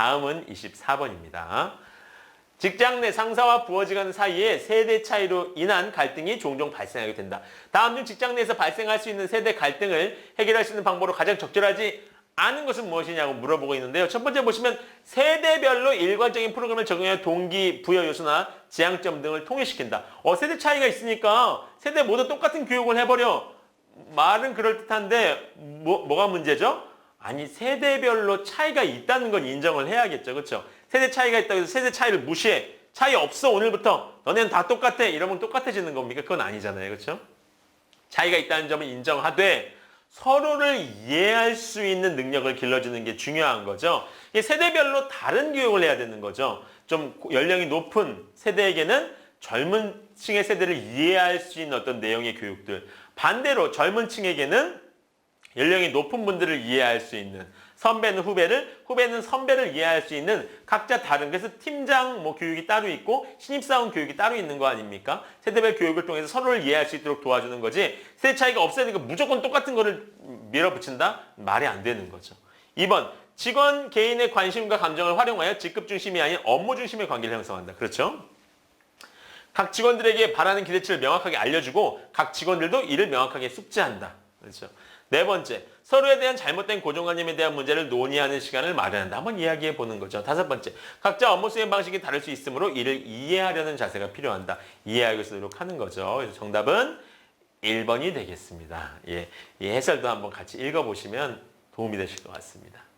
다음은 24번입니다. 직장 내 상사와 부하직원 사이에 세대 차이로 인한 갈등이 종종 발생하게 된다. 다음 중 직장 내에서 발생할 수 있는 세대 갈등을 해결할 수 있는 방법으로 가장 적절하지 않은 것은 무엇이냐고 물어보고 있는데요. 첫 번째 보시면 세대별로 일관적인 프로그램을 적용해 동기, 부여 요소나 지향점 등을 통일시킨다. 어, 세대 차이가 있으니까 세대 모두 똑같은 교육을 해버려. 말은 그럴듯한데 뭐, 뭐가 문제죠? 아니 세대별로 차이가 있다는 건 인정을 해야겠죠. 그렇죠? 세대 차이가 있다고 해서 세대 차이를 무시해. 차이 없어 오늘부터. 너네는 다 똑같아. 이러면 똑같아지는 겁니까? 그건 아니잖아요. 그렇죠? 차이가 있다는 점을 인정하되 서로를 이해할 수 있는 능력을 길러주는 게 중요한 거죠. 이게 세대별로 다른 교육을 해야 되는 거죠. 좀 연령이 높은 세대에게는 젊은 층의 세대를 이해할 수 있는 어떤 내용의 교육들. 반대로 젊은 층에게는 연령이 높은 분들을 이해할 수 있는 선배는 후배를, 후배는 선배를 이해할 수 있는 각자 다른 그래서 팀장 뭐 교육이 따로 있고 신입사원 교육이 따로 있는 거 아닙니까? 세대별 교육을 통해서 서로를 이해할 수 있도록 도와주는 거지 세대 차이가 없어야 되니까 무조건 똑같은 거를 밀어붙인다? 말이 안 되는 거죠. 2번 직원 개인의 관심과 감정을 활용하여 직급 중심이 아닌 업무 중심의 관계를 형성한다. 그렇죠? 각 직원들에게 바라는 기대치를 명확하게 알려주고 각 직원들도 이를 명확하게 숙지한다. 그렇죠. 네 번째, 서로에 대한 잘못된 고정관념에 대한 문제를 논의하는 시간을 마련한다. 한번 이야기해 보는 거죠. 다섯 번째, 각자 업무 수행 방식이 다를 수 있으므로 이를 이해하려는 자세가 필요한다. 이해하기 노력하는 거죠. 그래서 정답은 1번이 되겠습니다. 예, 이 해설도 한번 같이 읽어보시면 도움이 되실 것 같습니다.